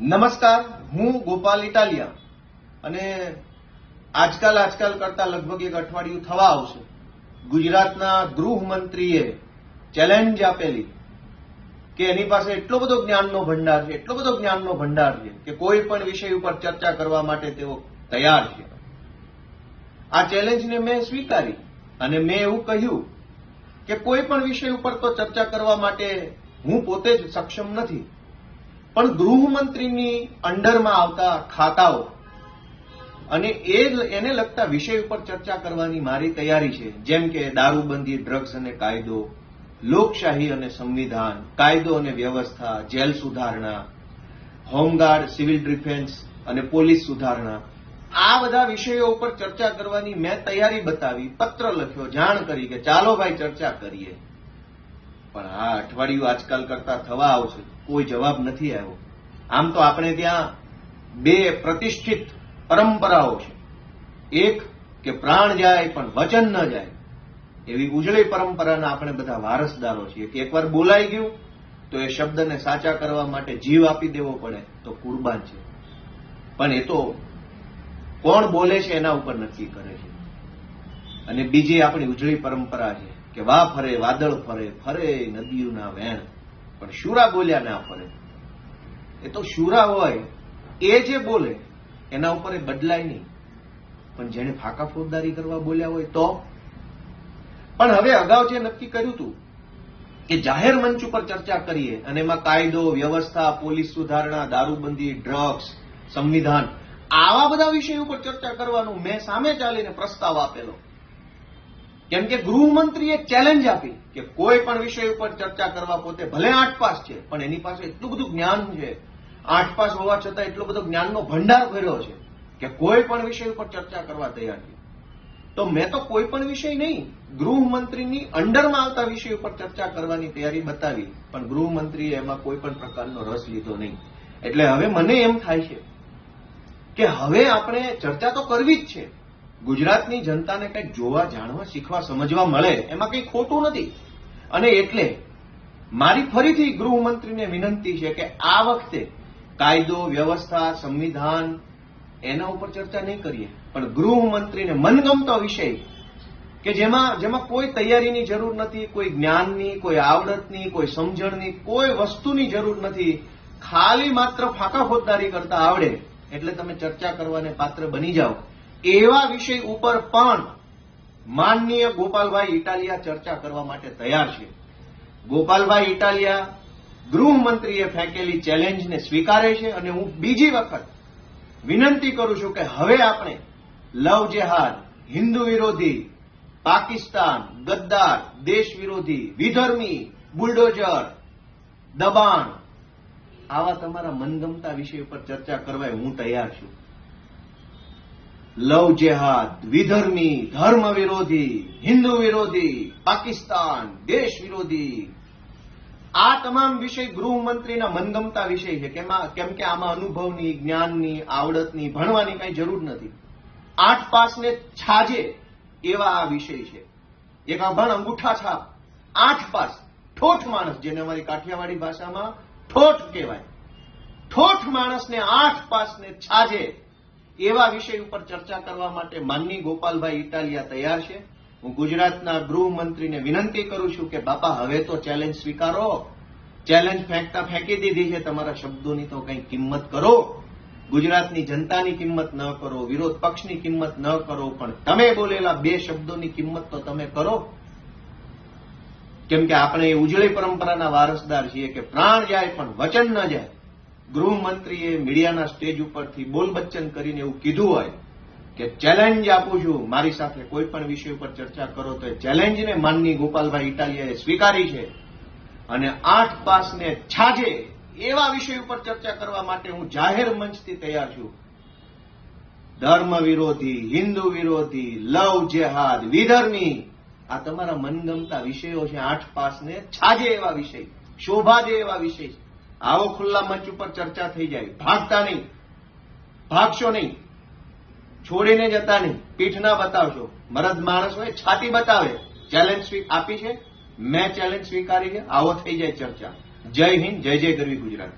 નમસ્કાર, હું ગોપાલ ઇટાલિયા. અને આજકાલ આજકાલ કરતા લગભગ એક અઠવાડિયું થવા આવશે. ગુજરાતના ગૃહમંત્રીએ ચેલેન્જ આપેલી કે એની પાસે એટલો બધો જ્ઞાનનો ભંડાર છે, એટલો બધો જ્ઞાનનો ભંડાર છે કે કોઈ પણ વિષય ઉપર ચર્ચા કરવા માટે તેઓ તૈયાર છે. આ ચેલેન્જને મેં સ્વીકારી અને મેં એવું કહ્યું કે કોઈ પણ વિષય ઉપર તો ચર્ચા કરવા માટે હું પોતે જ સક્ષમ નથી. પણ ગૃહમંત્રીની અંડરમાં આવતા ખાતાઓ અને એ એને લગતા વિષય ઉપર ચર્ચા કરવાની મારી તૈયારી છે. જેમ કે દારૂબંધી, ડ્રગ્સ અને કાયદો, લોકશાહી અને સંવિધાન, કાયદો અને વ્યવસ્થા, જેલ સુધારણા, હોમગાર્ડ, સિવિલ ડિફેન્સ અને પોલીસ સુધારણા. આ બધા વિષયો ઉપર ચર્ચા કરવાની મેં તૈયારી બતાવી, પત્ર લખ્યો, જાણ કરી કે ચાલો ભાઈ ચર્ચા કરીએ. પણ આ અઠવાડિયું આજકાલ કરતા થવા આવશે. કોઈ જવાબ નથી આવ્યો. આમ તો આપણે ત્યાં બે પ્રતિષ્ઠિત પરંપરાઓ છે. એક કે પ્રાણ જાય પણ વચન ન જાય. એવી ઉજળી પરંપરાના આપણે બધા વારસદારો છીએ કે એકવાર બોલાઈ ગયું તો એ શબ્દને સાચા કરવા માટે જીવ આપી દેવો પડે તો કુરબાન છે. પણ એ તો કોણ બોલે છે એના ઉપર નક્કી કરે છે. અને બીજી આપણી ઉજળી પરંપરા છે. કે વા ફરે, વાદળ ફરે ફરે નદીઓના વેણ. પણ શુરા બોલ્યા ના ફરે. એ તો શુરા હોય, એ જે બોલે, એના ઉપર એ બદલાય નહીં. પણ જેને ફાકા ફોજદારી કરવા બોલ્યા હોય તો? પણ હવે અગાઉ જે નક્કી કર્યું હતું કે જાહેર મંચ ઉપર ચર્ચા કરીએ અને એમાં કાયદો, વ્યવસ્થા, પોલીસ સુધારણા, દારૂબંધી, ડ્રગ્સ, સંવિધાન, આવા બધા વિષય ઉપર ચર્ચા કરવાનું મેં સામે ચાલીને પ્રસ્તાવ આપેલો. કેમ કે ગૃહમંત્રીએ ચેલેન્જ આપી કે કોઈ પણ વિષય ઉપર ચર્ચા કરવા પોતે ભલે આઠ છે, પણ એની પાસે એટલું બધું જ્ઞાન છે. આઠ હોવા છતાં એટલો બધો જ્ઞાનનો ભંડાર ભર્યો છે કે કોઈ પણ વિષય ઉપર ચર્ચા કરવા તૈયાર છે. તો મેં તો કોઈ પણ વિષય નહીં, ગૃહમંત્રીની અંડરમાં આવતા વિષય ઉપર ચર્ચા કરવાની તૈયારી બતાવી, પણ ગૃહમંત્રીએ એમાં કોઈ પણ પ્રકારનો રસ લીધો નહીં. એટલે હવે મને એમ થાય છે કે હવે આપણે ચર્ચા તો કરવી જ છે ગુજરાતની જનતાને કંઈક જોવા, જાણવા, શીખવા, સમજવા મળે, એમાં કંઈ ખોટું નથી. અને એટલે મારી ફરીથી ગૃહમંત્રીને વિનંતી છે કે આ વખતે કાયદો, વ્યવસ્થા, સંવિધાન એના ઉપર ચર્ચા નહીં કરીએ. પણ ગૃહમંત્રીને મનગમતો વિષય કે જેમાં જેમાં કોઈ તૈયારીની જરૂર નથી, કોઈ જ્ઞાનની, કોઈ આવડતની, કોઈ સમજણની, કોઈ વસ્તુની જરૂર નથી. ખાલી માત્ર ફાકા ફોજદારી કરતા આવડે. એટલે તમે ચર્ચા કરવાને પાત્ર બની જાઓ. એવા વિષય ઉપર પણ માનનીય ગોપાલભાઈ ઇટાલિયા ચર્ચા કરવા માટે તૈયાર છે. ગોપાલભાઈ ઇટાલિયા ગૃહમંત્રીએ ફેંકેલી ચેલેન્જને સ્વીકારે છે અને હું બીજી વખત વિનંતી કરું છું કે હવે આપણે લવ જેહાદ, હિન્દુ વિરોધી, પાકિસ્તાન, ગદ્દાર, દેશ વિરોધી, વિધર્મી, બુલડોઝર, દબાણ આવા તમારા મનગમતા વિષય પર ચર્ચા કરવા હું તૈયાર છું. લવ જેહાદ વિધર્મી ધર્મ વિરોધી હિન્દુ વિરોધી પાકિસ્તાન દેશ વિરોધી આ તમામ વિષય ગૃહમંત્રીના મનગમતા વિષય છે, કેમ કે આમાં અનુભવની, જ્ઞાનની, આવડતની, ભણવાની કઈ જરૂર નથી. આઠ પાસને છાજે એવા આ વિષય છે. એક અભણ અંગૂઠા છાપ. આઠ પાસ. ઠોઠ માણસ, જેને અમારી કાઠિયાવાડી ભાષામાં ઠોઠ કહેવાય. ઠોઠ માણસને આઠ પાસને છાજે એવા વિષય ઉપર ચર્ચા કરવા માટે માનની ગોપાલભાઈ ઇટાલિયા તૈયાર છે. હું ગુજરાતના ગૃહમંત્રીને વિનંતી કરું છું કે બાપા, હવે તો ચેલેન્જ સ્વીકારો. ચેલેન્જ ફેંકતા ફેંકી દીધી છે. તમારા શબ્દોની તો કંઈ કિંમત કરો. ગુજરાતની જનતાની કિંમત ન કરો, વિરોધ પક્ષની કિંમત ન કરો, પણ તમે બોલેલા બે શબ્દોની કિંમત તો તમે કરો. કેમ કે આપણે એ ઉજળી પરંપરાના વારસદાર છીએ કે પ્રાણ જાય પણ વચન ન જાય. ગૃહમંત્રીએ મીડિયાના સ્ટેજ ઉપરથી બોલબચ્ચન કરીને એવું કીધું હોય કે ચેલેન્જ આપું છું, મારી સાથે કોઈ પણ વિષય ઉપર ચર્ચા કરો તો એ ચેલેન્જને માનની ગોપાલભાઈ ઇટાલિયાએ સ્વીકારી છે અને આઠ પાસને છાજે એવા વિષય ઉપર ચર્ચા કરવા માટે હું જાહેર મંચથી તૈયાર છું ધર્મ વિરોધી, હિન્દુ વિરોધી, લવ જેહાદ, વિધર્મી, આ તમારા મનગમતા વિષયો છે આઠ પાસને છાજે એવા વિષય, શોભા દે એવા વિષય છે. આવો ખુલ્લા મંચ ઉપર ચર્ચા થઈ જાય. ભાગતા નહીં. ભાગશો નહીં. છોડીને જતા નહીં. પીઠ ના બતાવશો. મરદ માણસ હોય, છાતી બતાવે. ચેલેન્જ આપી છે? મેં ચેલેન્જ સ્વીકારી છે? આવો થઈ જાય ચર્ચા. જય હિન્દ, જય જય કરવી ગુજરાત.